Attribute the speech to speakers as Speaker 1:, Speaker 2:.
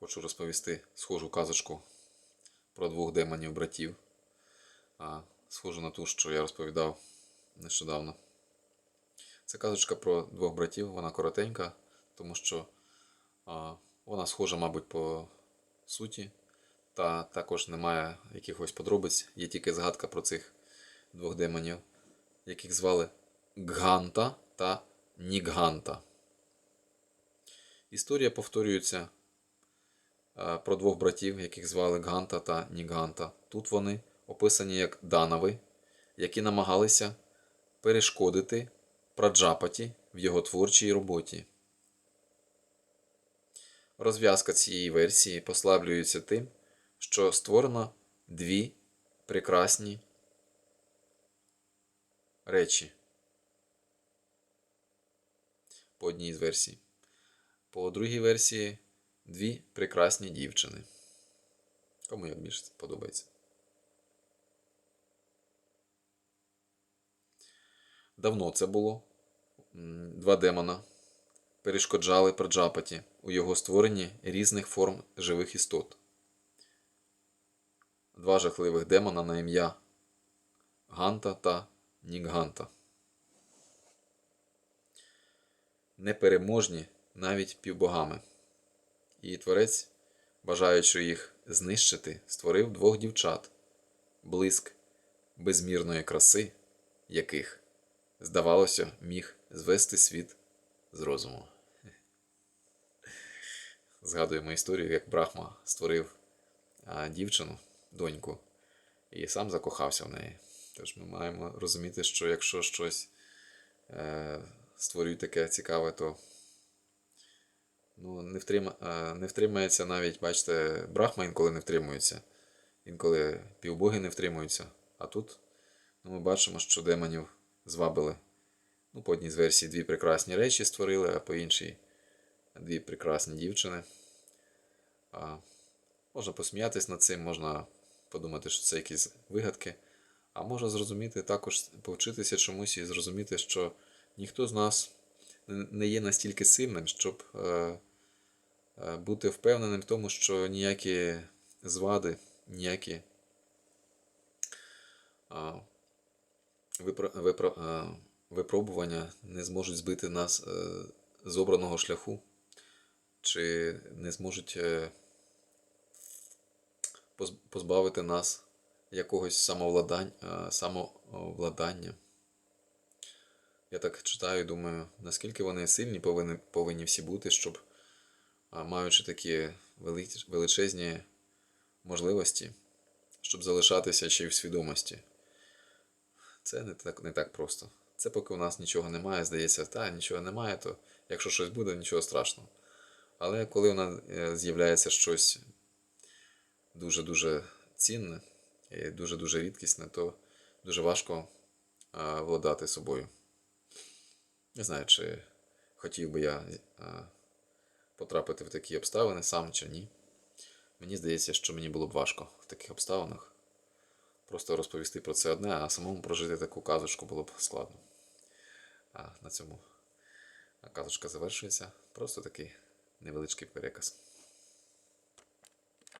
Speaker 1: хочу розповісти схожу казочку про двох демонів братів. А, схожу на ту, що я розповідав нещодавно. Це казочка про двох братів, вона коротенька, тому що а, вона схожа, мабуть, по суті, та також немає якихось подробиць, є тільки згадка про цих двох демонів, яких звали Гганта та Нігганта. Історія повторюється про двох братів, яких звали Ганта та Нігганта. Тут вони описані як Данави, які намагалися перешкодити Праджапаті в його творчій роботі. Розв'язка цієї версії послаблюється тим, що створено дві прекрасні речі по одній з версій. По другій версії дві прекрасні дівчини. Кому як більше подобається. Давно це було. Два демона перешкоджали Праджапаті у його створенні різних форм живих істот. Два жахливих демона на ім'я Ганта та Нігганта. Непереможні навіть півбогами. І творець, бажаючи їх знищити, створив двох дівчат, блиск безмірної краси, яких, здавалося, міг звести світ з розуму. Згадуємо історію, як Брахма створив дівчину, доньку, і сам закохався в неї. Тож ми маємо розуміти, що якщо щось е, створюють таке цікаве, то ну, не, втрима, е, не втримається навіть, бачите, Брахма інколи не втримується, інколи півбоги не втримуються. А тут ну, ми бачимо, що демонів звабили. Ну, по одній з версій дві прекрасні речі створили, а по іншій дві прекрасні дівчини. А, можна посміятись над цим, можна подумати, що це якісь вигадки. А можна зрозуміти також повчитися чомусь і зрозуміти, що ніхто з нас не є настільки сильним, щоб е, бути впевненим в тому, що ніякі звади, ніякі а, випро, випро, а, випробування не зможуть збити нас е, з обраного шляху, чи не зможуть е, позбавити нас якогось е, самовладання. Я так читаю і думаю, наскільки вони сильні повинні, повинні всі бути, щоб, маючи такі величезні можливості, щоб залишатися ще й в свідомості. Це не так, не так просто. Це поки у нас нічого немає, здається, та нічого немає, то якщо щось буде, нічого страшного. Але коли у нас е, з'являється щось дуже-дуже цінне і дуже-дуже рідкісне, то дуже важко владати собою. Не знаю, чи хотів би я потрапити в такі обставини сам чи ні. Мені здається, що мені було б важко в таких обставинах. Просто розповісти про це одне, а самому прожити таку казочку було б складно. А на цьому казочка завершується. Просто такий невеличкий переказ.